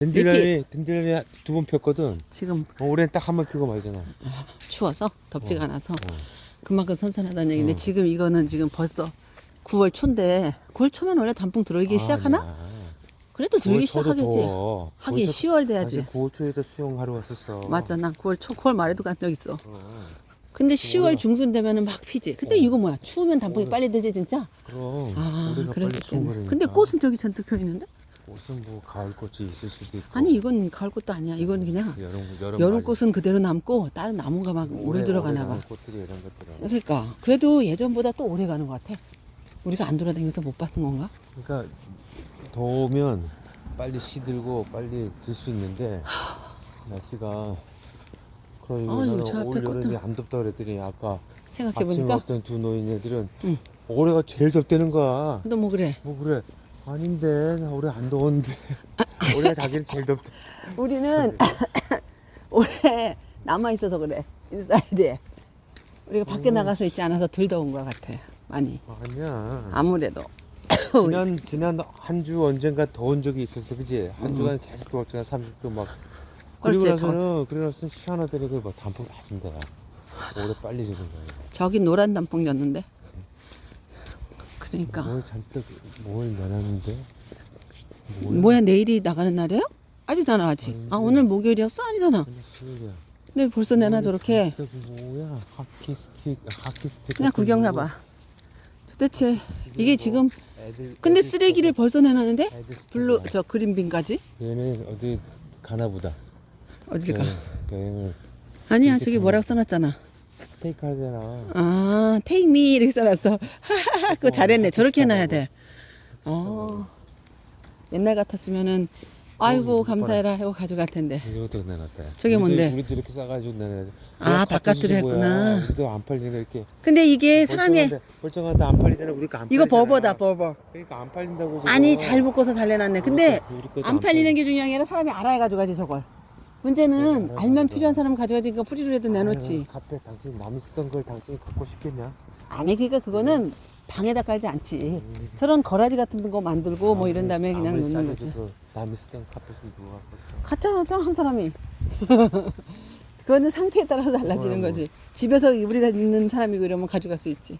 든딜란이 든딜란이 두 번 폈거든. 지금 어, 올해는 딱 한 번 피고 말잖아. 추워서 덥지가 않아서 어. 그만큼 선선하다는 얘기인데 어. 지금 이거는 지금 벌써 9월 초인데 9월 초면 원래 단풍 들어오기 시작하나? 그래도 들기 9월 초도 시작하겠지. 하긴 9월 초- 10월 돼야지. 사실 9월 초에도 수영하러 왔었어. 맞아, 난 9월 초, 9월 말에도 간 적 있어. 어, 근데 10월 중순 되면은 막 피지. 근데 어. 이거 뭐야? 추우면 단풍이 어. 빨리 되지 진짜? 그럼 아, 그래서. 거니까. 근데 꽃은 저기 잔뜩 펴 있는데? 꽃은 뭐 가을 꽃이 있을 수도 있고. 아니 이건 가을 꽃도 아니야. 이건 그냥 여름 여름 여름 말이- 꽃은 그대로 남고 다른 나무가 막 오래- 물 들어가나 봐. 꽃들이 이런 것들은. 그러니까 그래도 예전보다 또 오래 가는 것 같아. 우리가 안 돌아다니면서 못 봤던 건가? 그러니까 더우면 빨리 시들고 빨리 들수 있는데 날씨가 나는 저 앞에 올 여름이 꽃도- 안 덥다 그랬더니 아까 생각해 아침에 보니까. 어떤 두 노인네들은 응. 올해가 제일 덥다는 거야. 너 뭐 그래? 뭐 그래? 아닌데 나 올해 안 더웠는데 올해가 자기는 제일 덥다. 우리는 올해 남아 있어서 그래. 인사이드에. 우리가 밖에 나가서 있지 않아서 덜 더운 것 같아. 많이. 아니야. 아무래도. 지난 지난 한 주 언젠가 더운 적이 있었어, 그지? 한 주간 계속 더웠잖아, 30도 막. 그리고 어째 나서는 그리고 나서는 시원하더니 그막 단풍 다 진다. 올해 빨리 지는 거야. 저기 노란 단풍이었는데. 그러니까. 뭘 잔뜩 뭘 내놨는데? 뭘 뭐야 내일이 나가는 날이에요? 아니잖아 아직. 아 오늘 목요일이었어? 아니잖아. 근데 벌써 내놔 저렇게. 뭐야? 하키 스틱, 하키 스틱. 그냥 같은 구경 거. 해봐. 도대체 이게 뭐 지금 애들, 근데 애들 쓰레기를 벌써 내놨는데 블루 뭐. 저 그린빈까지 얘네 어디 가나 보다. 어딜 가? 여행, 여행을 아니야 저기 뭐라고 써놨잖아. 테이크 하잖아. 아 take me 이렇게 써놨어. 하하하 그거 어, 잘했네. 저렇게. 해놔야 돼. 어 옛날 같았으면은 아이고 어, 감사해라 하고 가져갈 텐데. 이것도 내놨다. 저게 뭔데? 우리도 이렇게 싸가지고 내놨. 아, 바깥으로 했구나. 우리도 안 팔리니까 이렇게. 근데 이게 사람이 멀쩡한데, 멀쩡한데 안 팔리잖아. 우리가 안 이거 팔리잖아. 버버다 버버. 그러니까 안 팔린다고. 그거. 아니 잘 묶어서 잘 내놨네. 근데 우리 것도 안 팔리는. 게 중요한 게 아니라 사람이 알아야 가져가지 저걸. 문제는 네, 알면 필요한 사람 가져가지 그 프리로라도 내놓지. 아유, 카페 당신 남이 쓰던 걸 당신이 갖고 싶겠냐? 아니 그러니까 그거는 방에다 깔지 않지. 저런 거라지 같은 거 만들고 뭐 이런 다음에 그냥 아무리 놓는 거지. 그 남이 쓰던 카펫을 누가 갖고 있어? 어떤 한 사람이. 그거는 상태에 따라서 달라지는 뭐. 거지. 집에서 우리가 있는 사람이고 이러면 가져갈 수 있지.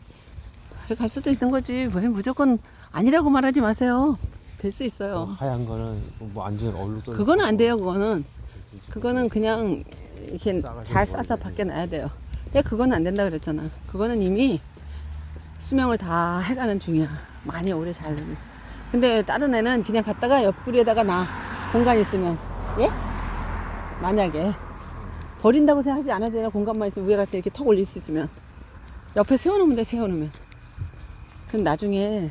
갈 수도 있는 거지. 왜 무조건 아니라고 말하지 마세요. 될수 어, 있어요. 하얀 거는 뭐 완전 얼룩도. 그거는 안 돼요. 그거는 그거는 그냥 이렇게 잘 싸서. 밖에 놔야 돼요. 근데 그건 안 된다 그랬잖아. 그거는 이미 수명을 다 해가는 중이야. 많이 오래 잘. 근데 다른 애는 그냥 갔다가 옆구리에다가 놔. 공간 있으면. 예? 만약에 버린다고 생각하지 않아도 되나 공간만 있으면 위에 갖다 이렇게 턱 올릴 수 있으면 옆에 세워놓으면 돼 세워놓으면. 그럼 나중에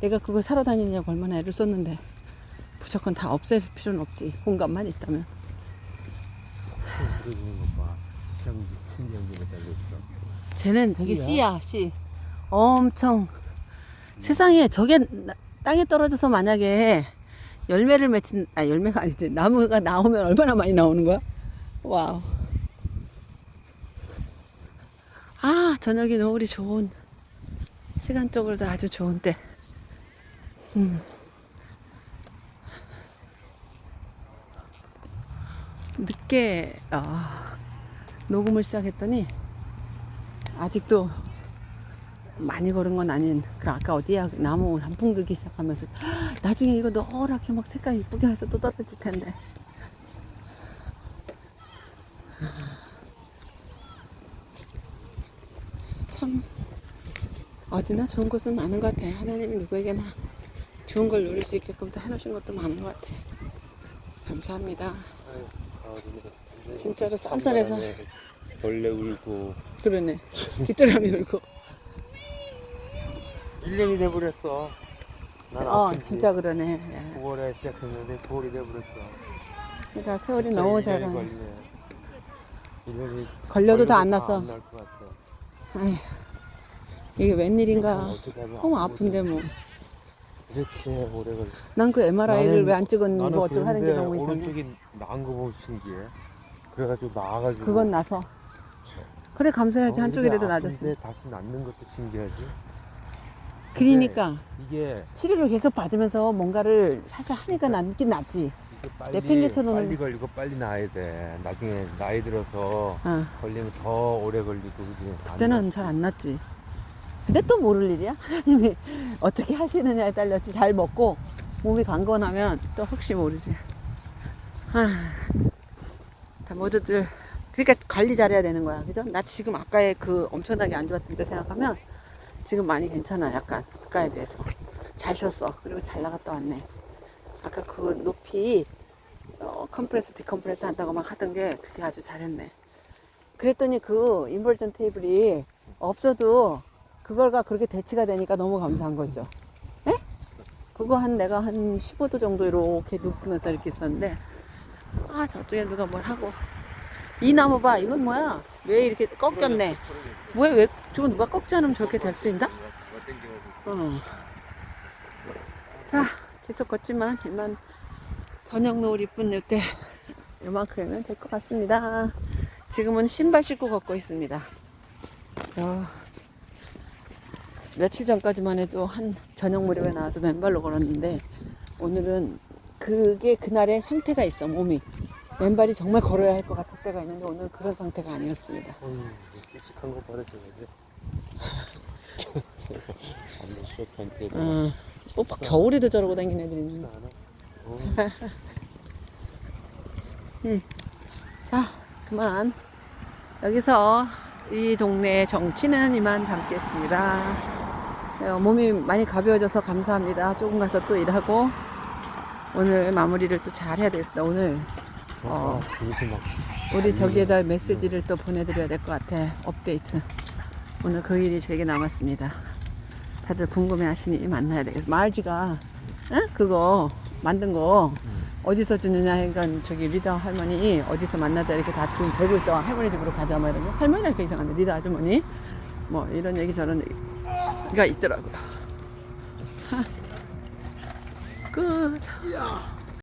내가 그걸 사러 다니냐고 얼마나 애를 썼는데 무조건 다 없앨 필요는 없지. 공간만 있다면. 것 봐. 참 신기한 게 달려있어. 쟤는 저기 씨야? 씨야 씨 엄청 세상에 저게 나- 땅에 떨어져서 만약에 열매를 맺힌 아 열매가 아니지 나무가 나오면 얼마나 많이 나오는 거야 와우 아 저녁이 노을이 좋은 시간적으로도 아주 좋은 때 음. 늦게 아, 녹음을 시작했더니 아직도 많이 걸은 건 아닌 그 아까 어디야? 그 나무 단풍 들기 시작하면서 나중에 이거 노랗게 막 색깔 이쁘게 해서 또 떨어질 텐데. 참 어디나 좋은 곳은 많은 것 같아 하나님이 누구에게나 좋은 걸 누릴 수 있게끔 또 해놓으신 것도 많은 것 같아 감사합니다 진짜로 쌀쌀해서 벌레 울고 그러네 빗도람이 울고 1년이 돼버렸어. 난 어 아픈지. 진짜 그러네 예. 9월에 시작했는데 9월이 돼버렸어. 그러니까 세월이 너무 잘 가네. 걸리네. 1년이 걸려도 다안 났어. 안날것 같아. 아휴, 이게 웬일인가. 어떻게 하면 너무 아픈데 뭐. 이렇게 오래 걸려. 난그 MRI를 왜 안 찍었는 나는 거 어쩌고 하는 게 너무 이상해. 오른쪽이 나은 거 보면 신기해. 그래가지고 나와가지고. 그건 나서. 그래 감사해야지 어, 한쪽이라도 이게 놔줬어. 아픈데 다시 낫는 것도 신기하지. 그러니까 이게 치료를 계속 받으면서 뭔가를 사실 하니까 낫긴 낫지. 빨리, 내팽개쳐 놓는 빨리 걸리고 빨리 나야 돼. 나중에 나이 들어서 어. 걸리면 더 오래 걸리고 그지. 그때는 잘안 났지. 근데 또 모를 일이야? 하나님이 어떻게 하시느냐에 딸렸지. 잘 먹고 몸이 강건하면 또 혹시 모르지. 아, 다 모두들 그러니까 관리 잘해야 되는 거야, 그죠? 나 지금 아까의 그 엄청나게 안 좋았던 때 생각하면 지금 많이 괜찮아, 약간 아까에 비해서 잘 쉬었어. 그리고 잘 나갔다 왔네. 아까 그 높이 어, 컴프레스 디컴프레스 한다고 막 하던 게 그게 아주 잘했네. 그랬더니 그 인버전 테이블이 없어도 그걸가 그렇게 대치가 되니까 너무 감사한 거죠. 예? 그거 한 내가 한 15도 정도 이렇게 눕으면서 이렇게 있었는데 아 저쪽에 누가 뭘 하고 이 나무 봐 이건 뭐야 왜 이렇게 꺾였네 왜왜 저거 누가 꺾지 않으면 저렇게 될 수 있나? 어. 자 계속 걷지만 이만 저녁 노을 이쁜 이때 요만큼이면 될 것 같습니다. 지금은 신발 신고 걷고 있습니다. 어, 며칠 전까지만 해도 한 저녁 무렵에 나와서 맨발로 걸었는데 오늘은 그게 그날의 상태가 있어 몸이 맨발이 정말 걸어야 할 것 같을 때가 있는데 오늘 그런 상태가 아니었습니다. 음, 씩씩한 거 받았죠, 그지? 안 됐어, 변태. 어, 뭐 겨울에도 저러고 다니는 애들이 있는 않아. 어, 자, 그만. 여기서 이 동네 정치는 이만 담겠습니다. 어, 몸이 많이 가벼워져서 감사합니다. 조금 가서 또 일하고 오늘 마무리를 또 잘 해야 되겠습니다. 오늘 어, 막 우리 저기에다 메시지를 또 보내드려야 될 것 같아. 업데이트. 오늘 그 일이 저에게 남았습니다. 다들 궁금해 하시니 만나야 되겠어. 마을지가, 응? 그거 만든 거 어디서 주느냐 하니까 저기 리더 할머니 어디서 만나자 이렇게 다 지금 대고 있어. 할머니 집으로 가자 뭐 이런 거. 할머니랄까 이상한데 리더 아주머니. 뭐 이런 얘기 저런 얘기 가 있더라고요. 하. 끝.